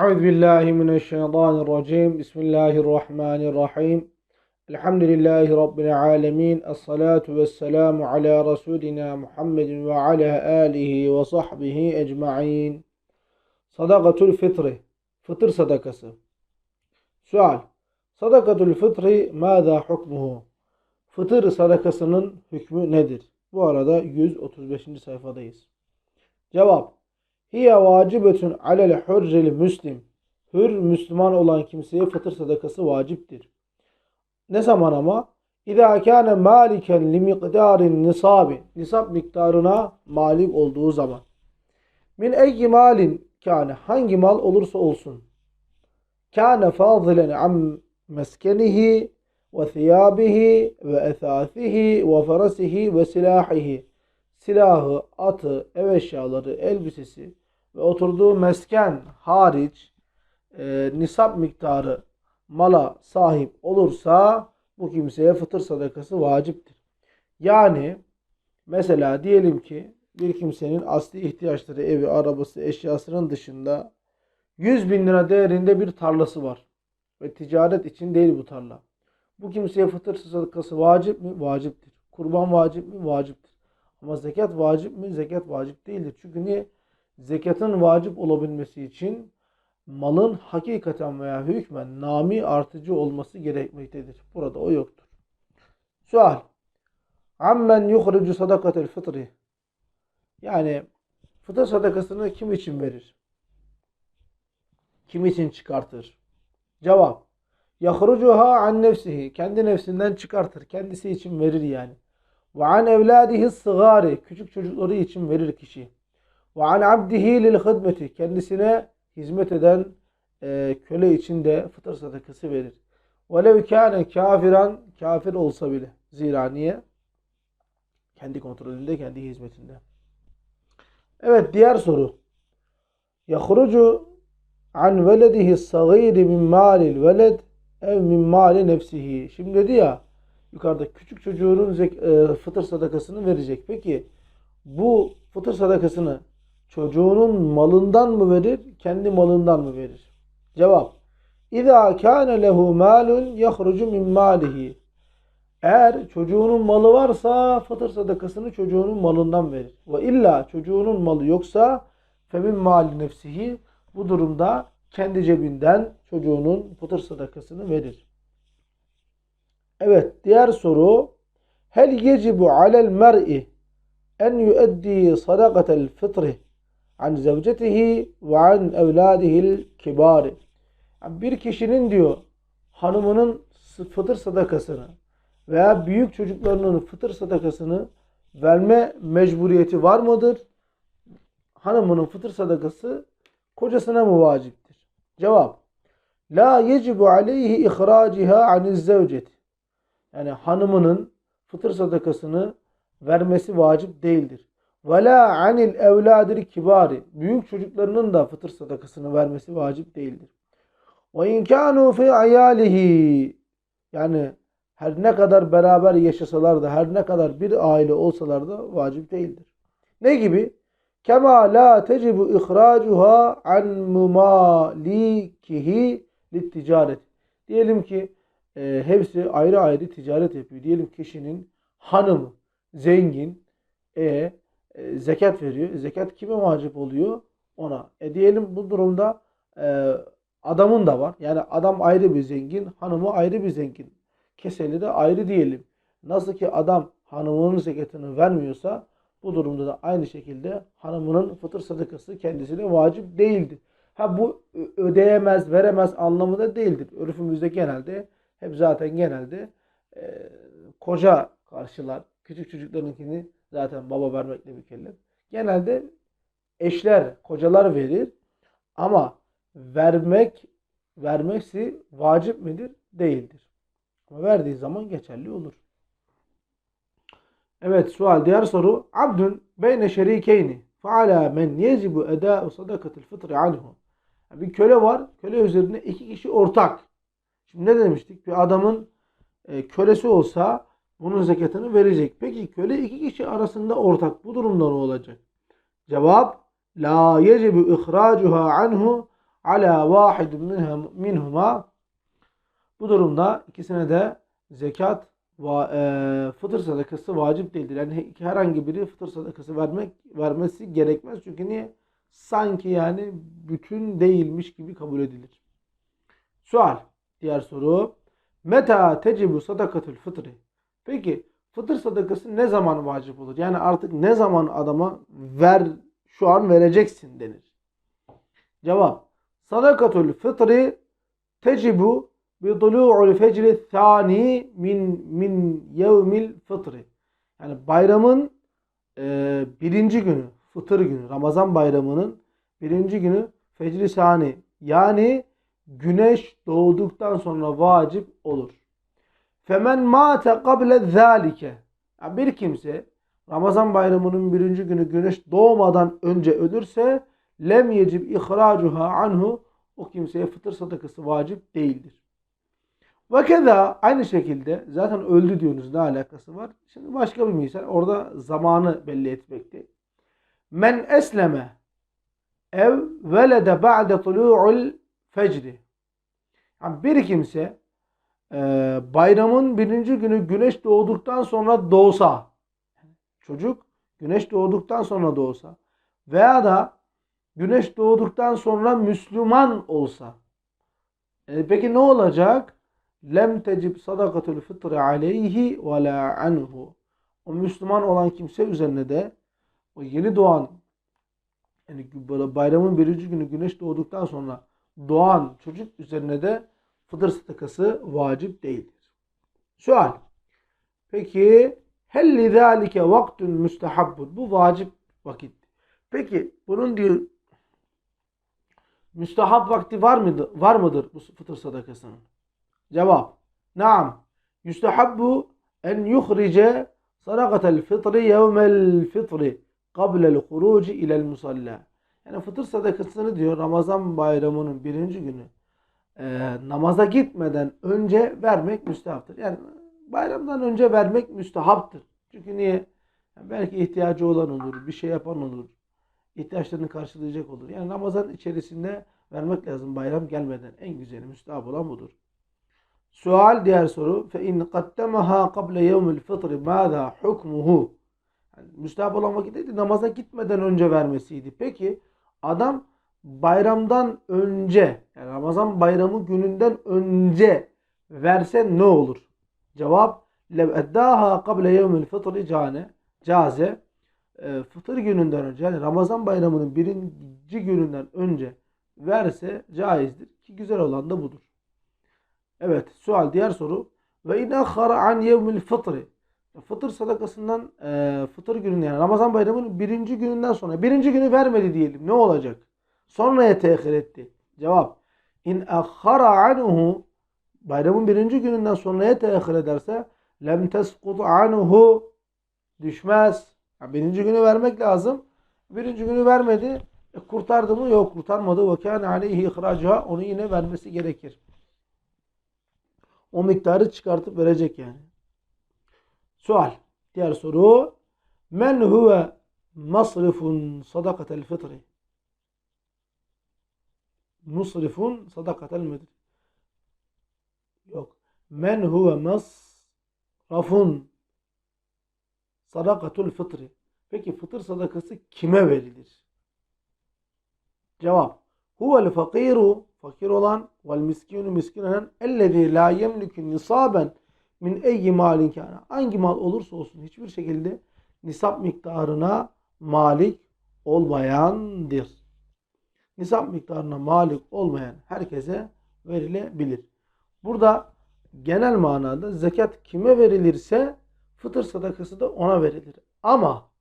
Euzu billahi mineşşeytanirracim. Bismillahirrahmanirrahim. Elhamdülillahi rabbil alamin. Essalatu vesselamu ala rasulina Muhammedin ve ala alihi ve sahbihi ecmaîn. Sadakatul fitri. Fıtır sadakası. Sual. Sadakatul fitri maza hukmuhu? Fıtır sadakasının hükmü nedir? Bu arada 135. sayfadayız. Cevap. Hiye vacibetun alel hurril müslim. Hür Müslüman olan kimseye fıtır sadakası vaciptir. Ne zaman ama? İzâ kâne mâliken li miqdârin nisabi. Nisab miktarına malik olduğu zaman. Min eyyi malin kâne. Hangi mal olursa olsun. Kâne fâzilen am meskenihi ve thiyabihi ve esâsihi ve ferasihi ve silâhihi. Silahı, atı, ev eşyaları, elbisesi ve oturduğu mesken hariç e, nisap miktarı mala sahip olursa bu kimseye fıtır sadakası vaciptir. Yani mesela diyelim ki bir kimsenin asli ihtiyaçları evi, arabası, eşyasının dışında 100 bin lira değerinde bir tarlası var. Ve ticaret için değil bu tarla. Bu kimseye fıtır sadakası vacip mi? Vaciptir. Kurban vacip mi? Vaciptir. Ama zekat vacip mi? Zekat vacip değildir. Çünkü niye? Zekatın vacip olabilmesi için malın hakikaten veya hükmen nami artıcı olması gerekmektedir. Burada o yoktur. Sual. Ammen yuhricu sadakatel fıtri. Yani fıtır sadakasını kim için verir? Kim için çıkartır? Cevap. Yahrucuha an nefsihi. Kendi nefsinden çıkartır. Kendisi için verir yani. Ve an evladihi sığari. Küçük çocukları için verir kişi. Ve an abdihi lil hidmeti. Kendisine hizmet eden e, köle için de fıtır sadakası verir. Velev kâne kafiran. Kafir olsa bile. Zira niye? Kendi kontrolünde, kendi hizmetinde. Evet diğer soru. Yahrucu an veledihi sagiri min malil veled ev min mali nefsihi. Şimdi dedi ya yukarıda küçük çocuğun e, fıtır sadakasını verecek. Peki bu fıtır sadakasını çocuğunun malından mı verir, kendi malından mı verir? Cevap. İza kâne lehu malun yahrucu min malihi. Eğer çocuğunun malı varsa fıtır sadakasını çocuğunun malından verir. Ve illa çocuğunun malı yoksa femin mali nefsihi bu durumda kendi cebinden çocuğunun fıtır sadakasını verir. Evet diğer soru Hel yecibu alel mer'i en yueddi sadakatel fıtri an zevcetihi ve an evladihil kibari. Bir kişinin diyor hanımının fıtır sadakasını veya büyük çocuklarının fıtır sadakasını verme mecburiyeti var mıdır? Hanımının fıtır sadakası kocasına mı vaciptir? Cevap. La yecibu aleyhi ihraciha aniz zevceti. Yani hanımının fıtır sadakasını vermesi vacip değildir. Ve la anil evladir kibari. Büyük çocuklarının da fıtır sadakasını vermesi vacip değildir. Ve in kanu fi ayalihi. Yani her ne kadar beraber yaşasalar da her ne kadar bir aile olsalar da vacip değildir. Ne gibi? Kema la tecibu ihracuha an mumalikihi ticaret. Diyelim ki e, hepsi ayrı ayrı ticaret yapıyor. Diyelim kişinin hanımı zengin e, e, zekat veriyor. Zekat kime vacip oluyor? Ona. E diyelim bu durumda e, adamın da var. Yani adam ayrı bir zengin, hanımı ayrı bir zengin. Keseli de ayrı diyelim. Nasıl ki adam hanımının zekatını vermiyorsa bu durumda da aynı şekilde hanımının fıtır sadakası kendisine vacip değildir. Ha bu ödeyemez, veremez anlamında değildir. Örfümüzde genelde hep zaten genelde e, koca karşılar. Küçük çocuklarınkini zaten baba vermekle mükellef. Genelde eşler, kocalar verir. Ama vermek, vermesi vacip midir? Değildir. Ama verdiği zaman geçerli olur. Evet sual diğer soru. Abdun beyne şerikeyni feala men yecibu eda'u sadakatil fıtri anhu. Bir köle var. Köle üzerine iki kişi ortak. Şimdi ne demiştik? Bir adamın e, kölesi olsa bunun zekatını verecek. Peki köle iki kişi arasında ortak. Bu durumda ne olacak? Cevap La yecibu ihracuha anhu ala vahid minhum- minhuma bu durumda ikisine de zekat ve e, fıtır sadakası vacip değildir. Yani herhangi biri fıtır sadakası vermek vermesi gerekmez. Çünkü niye? Sanki yani bütün değilmiş gibi kabul edilir. Sual. Diğer soru. Meta tecibu sadakatul fıtri. Peki fıtır sadakası ne zaman vacip olur? Yani artık ne zaman adama ver şu an vereceksin denir. Cevap. Sadakatul fıtri tecibu bi tulu'ul fecri thani min min yevmil fıtri. Yani bayramın e, birinci günü, fıtır günü, Ramazan bayramının birinci günü fecri sani. Yani güneş doğduktan sonra vacip olur. Femen mate kable zâlike. Yani bir kimse Ramazan bayramının birinci günü güneş doğmadan önce ölürse lem yecib ihracuha anhu o kimseye fıtır sadakası vacip değildir. Ve keza aynı şekilde zaten öldü diyorsunuz ne alakası var? Şimdi başka bir misal orada zamanı belli etmekte. Men esleme ev velede ba'de tulu'ul fecri. Yani bir kimse e, bayramın birinci günü güneş doğduktan sonra doğsa çocuk güneş doğduktan sonra doğsa veya da güneş doğduktan sonra Müslüman olsa e, peki ne olacak? Lem tecib sadakatul fıtri aleyhi ve la anhu. O Müslüman olan kimse üzerine de o yeni doğan yani böyle bayramın birinci günü güneş doğduktan sonra doğan çocuk üzerine de fıtır sadakası vacip değildir. Sual. Peki helli zâlike vaktun müstehabbun. Bu vacip vakit. Peki bunun diyor müstehab vakti var mıdır? Var mıdır bu fıtır sadakasının? Cevap. Naam. Yustahabbu en yuhrice sadakatel fıtri yevmel fıtri qablel huruci ilel musalla. Yani fıtır sadakasını diyor Ramazan bayramının birinci günü e, namaza gitmeden önce vermek müstehaptır. Yani bayramdan önce vermek müstehaptır. Çünkü niye? Yani belki ihtiyacı olan olur, bir şey yapan olur, ihtiyaçlarını karşılayacak olur. Yani Ramazan içerisinde vermek lazım bayram gelmeden. En güzeli müstehap olan budur. Sual diğer soru. Fe in qaddamaha qabla yevmil fıtri mâzâ hukmuhu? Yani müstehap olan vakitteydi. Namaza gitmeden önce vermesiydi. Peki adam bayramdan önce yani Ramazan bayramı gününden önce verse ne olur? Cevap lev eddaha kable yevmil fıtri cane caze e, fıtır gününden önce yani Ramazan bayramının birinci gününden önce verse caizdir ki güzel olan da budur. Evet sual diğer soru ve in akhara an yevmil fıtri fıtır sadakasından e, fıtır gününden yani Ramazan bayramının birinci gününden sonra birinci günü vermedi diyelim ne olacak? Sonraya tehir etti. Cevap. İn akhara anhu bayramın birinci gününden sonraya tehir ederse lem teskut anhu düşmez. Yani birinci günü vermek lazım. Birinci günü vermedi. E, kurtardı mı? Yok kurtarmadı. Ve kâne aleyhi ihracuha. Onu yine vermesi gerekir. O miktarı çıkartıp verecek yani. Sual. Diğer soru. Men huve masrifun sadakatel fıtri musrifun sadakatel müdür. Yok. Men huve masrafun sadakatul fıtri. Peki fıtır sadakası kime verilir? Cevap. Huvel fakiru fakir olan vel miskinu miskin olan ellezî la yemlikü nisaben min eyyi malin kana. Hangi mal olursa olsun hiçbir şekilde nisap miktarına malik olmayandır nisap miktarına malik olmayan herkese verilebilir. Burada genel manada zekat kime verilirse fıtır sadakası da ona verilir. Ama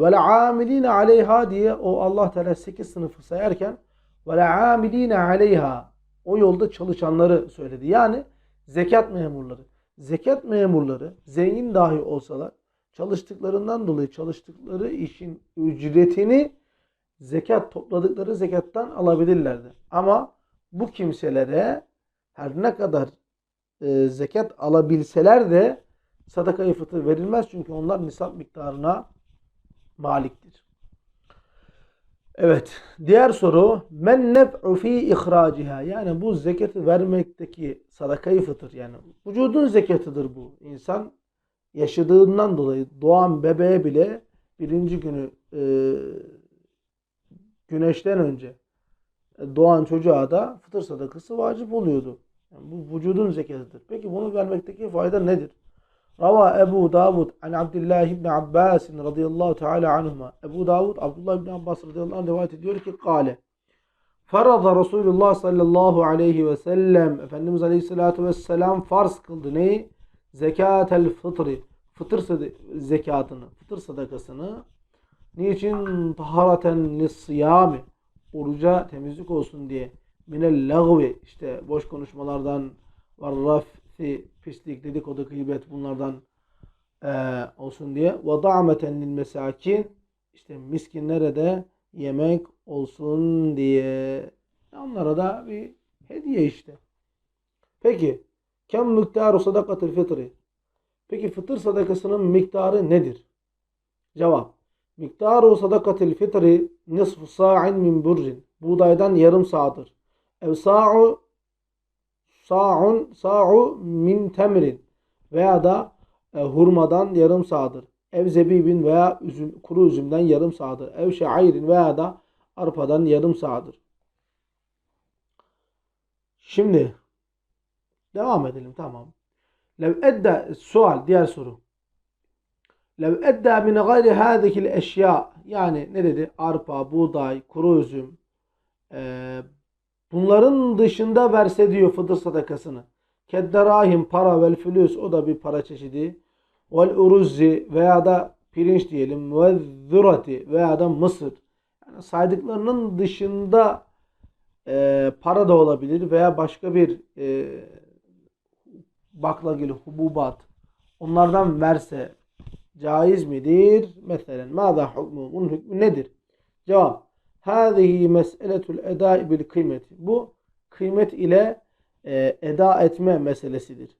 ve amiline aleyha diye o Allah Teala 8 sınıfı sayarken ve amiline aleyha o yolda çalışanları söyledi. Yani zekat memurları. Zekat memurları zengin dahi olsalar çalıştıklarından dolayı çalıştıkları işin ücretini zekat topladıkları zekattan alabilirlerdi. Ama bu kimselere her ne kadar e, zekat alabilseler de sadaka-i fıtır verilmez. Çünkü onlar nisap miktarına maliktir. Evet. Diğer soru men nef'u fi ihraciha. Yani bu zekatı vermekteki sadakayı fıtır yani vücudun zekatıdır bu. İnsan yaşadığından dolayı doğan bebeğe bile birinci günü e, güneşten önce doğan çocuğa da fıtır sadakası vacip oluyordu. Yani bu vücudun zekatıdır. Peki bunu vermekteki fayda nedir? Rava Ebu Davud an Abdullah ibn Abbas radıyallahu teala anhuma. Ebu Davud Abdullah ibn Abbas radıyallahu anh rivayet ediyor ki kâle. Farada Resulullah sallallahu aleyhi ve sellem Efendimiz aleyhissalatu vesselam farz kıldı neyi? Zekatel fıtri. Fıtır zekatını, fıtır sadakasını niçin? Taharaten lissiyami oruca temizlik olsun diye. Minel lagvi. İşte boş konuşmalardan var rafi pislik dedikodu gıybet bunlardan eee, olsun diye. Ve da'meten lil mesakin. İşte miskinlere de yemek olsun diye. Onlara da bir hediye işte. Peki kem miktaru sadakatul fitri. Peki fıtır sadakasının miktarı nedir? Cevap. Miktaru sadakatil fitri nisfu sa'in min burrin. Buğdaydan yarım sağdır. Ev sa'u sa'un sa'u min temrin. Veya da e, hurmadan yarım sağdır. Ev zebibin veya üzüm, kuru üzümden yarım sağdır. Ev şairin veya da arpadan yarım sağdır. Şimdi devam edelim tamam. Lev edda sual diğer soru. Lev edda min gayri hâzihil eşya yani ne dedi? Arpa, buğday, kuru üzüm eee, bunların dışında verse diyor fıtır sadakasını. Kedderahim para vel fülüs o da bir para çeşidi. Vel uruzzi veya da pirinç diyelim. Ve zürati veya da mısır. Yani saydıklarının dışında eee, para da olabilir veya başka bir eee baklagil, hububat onlardan verse caiz midir? Mesela mâzâ hukmu? Bunun hükmü nedir? Cevap. Hâzihi mes'eletul edâi bil kıymeti. Bu kıymet ile e, eda etme meselesidir.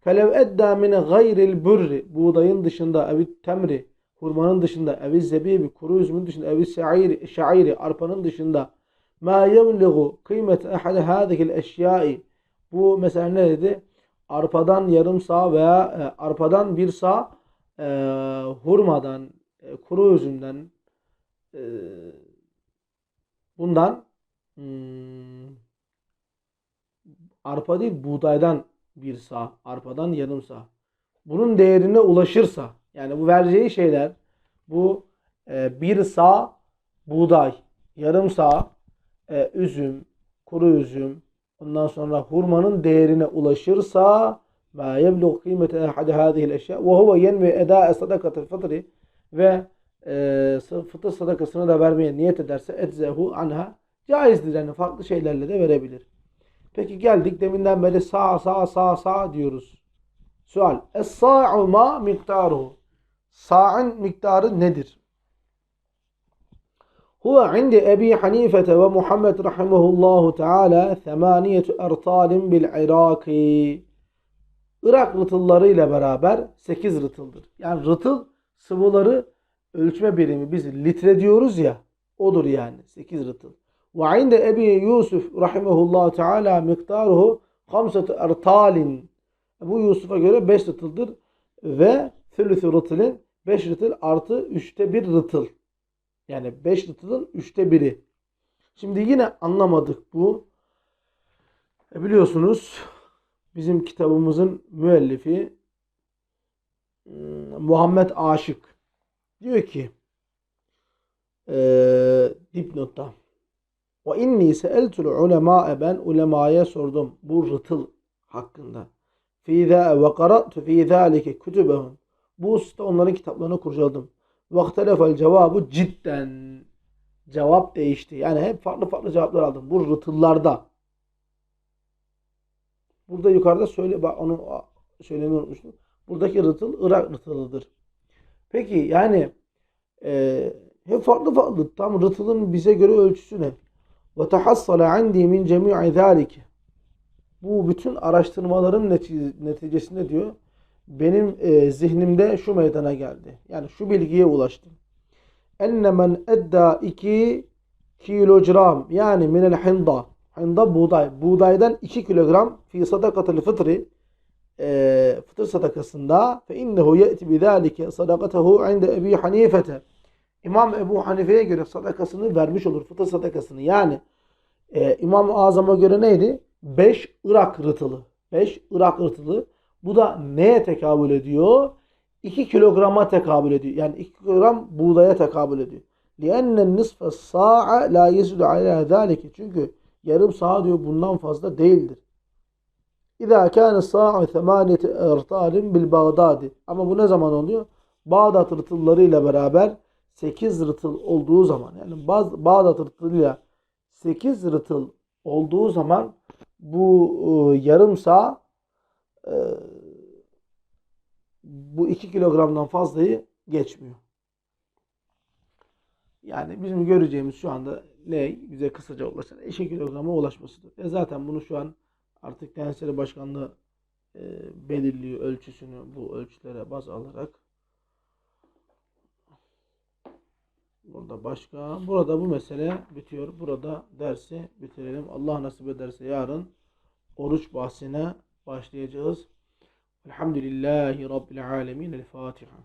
Felev eddâ min gayril burri buğdayın dışında evit temri hurmanın dışında evi zebibi kuru üzümün dışında evi şairi, şairi arpanın dışında ma yemligu kıymet ahade hâzihil eşyâi bu mesela ne dedi? Arpadan yarım sağ veya e, arpadan bir sağ e, hurmadan, e, kuru üzümden e, bundan hmm, arpa değil buğdaydan bir sağ, arpadan yarım sağ. Bunun değerine ulaşırsa yani bu vereceği şeyler bu e, bir sağ buğday, yarım sağ e, üzüm, kuru üzüm, ondan sonra hurmanın değerine ulaşırsa yeblugh kıymete ahad hadihi'l eşya ve huve yenvi eda sadakatul fitri ve e, fıtır sadakasını da vermeye niyet ederse etzehu anha caizdir yani farklı şeylerle de verebilir. Peki geldik deminden beri sağ sağ sağ sağ diyoruz. Sual. Es-sa'u ma miktaruhu. Sa'ın miktarı nedir? Huve indi Ebi Hanifete ve Muhammed rahimahullahu teala themaniyetu ertalin bil Iraki. Irak rıtılları ile beraber 8 rıtıldır. Yani rıtıl sıvıları ölçme birimi biz litre diyoruz ya odur yani 8 rıtıl. Ve inde Ebi Yusuf rahimahullahu teala miktaruhu 5 ertalin. Bu Yusuf'a göre 5 rıtıldır ve thülüthü rıtılın 5 rıtıl artı 3'te 1 rıtıl. Yani 5 rıtılın 3'te biri. Şimdi yine anlamadık bu. E biliyorsunuz bizim kitabımızın müellifi hmm, Muhammed Aşık diyor ki e, dipnotta ve inni seeltul ulema ben ulemaya sordum bu rıtıl hakkında. Fi za ve qara'tu fi zalike kutubahum. Bu usta onların kitaplarını kurcaladım. Vaktelefel cevabı cidden. Cevap değişti. Yani hep farklı farklı cevaplar aldım. Bu rıtıllarda. Burada yukarıda söyle onu söylemeyi unutmuştum. Buradaki rıtıl Irak rıtılıdır. Peki yani e, hep farklı farklı. Tam rıtılın bize göre ölçüsü ne? Tahassala indi min cemi'i zalike. Bu bütün araştırmaların netice- neticesinde diyor benim e, zihnimde şu meydana geldi. Yani şu bilgiye ulaştım. Enne men edda iki kilogram yani minel hinda. Hinda buğday. Buğdaydan 2 kilogram fi sadakatul fıtri e, fıtır sadakasında fe innehu ye'ti bidâlike sadakatehu inde Ebi Hanifete. İmam Ebu Hanife'ye göre sadakasını vermiş olur. Fıtır sadakasını. Yani e, İmam-ı Azam'a göre neydi? 5 Irak rıtılı. 5 Irak rıtılı. Bu da neye tekabül ediyor? 2 kilograma tekabül ediyor. Yani 2 kilogram buğdaya tekabül ediyor. لِأَنَّ النِّصْفَ السَّاعَ لَا يَزُدُ عَلَى ذَٰلِكِ Çünkü yarım saat diyor bundan fazla değildir. İza kana sa'a semaniyeti ertalin bil Bağdadi. Ama bu ne zaman oluyor? Bağdat rıtıllarıyla beraber 8 rıtıl olduğu zaman yani Bağdat rıtılıyla 8 rıtıl olduğu zaman bu e, yarım sağ e, bu 2 kilogramdan fazlayı geçmiyor. Yani bizim göreceğimiz şu anda ne bize kısaca ulaşan 2 kilograma ulaşmasıdır. E zaten bunu şu an artık İşleri Başkanlığı e, belirliyor ölçüsünü bu ölçülere baz alarak. Burada başka. Burada bu mesele bitiyor. Burada dersi bitirelim. Allah nasip ederse yarın oruç bahsine başlayacağız. Elhamdülillahi Rabbil Alemin. El Fatiha.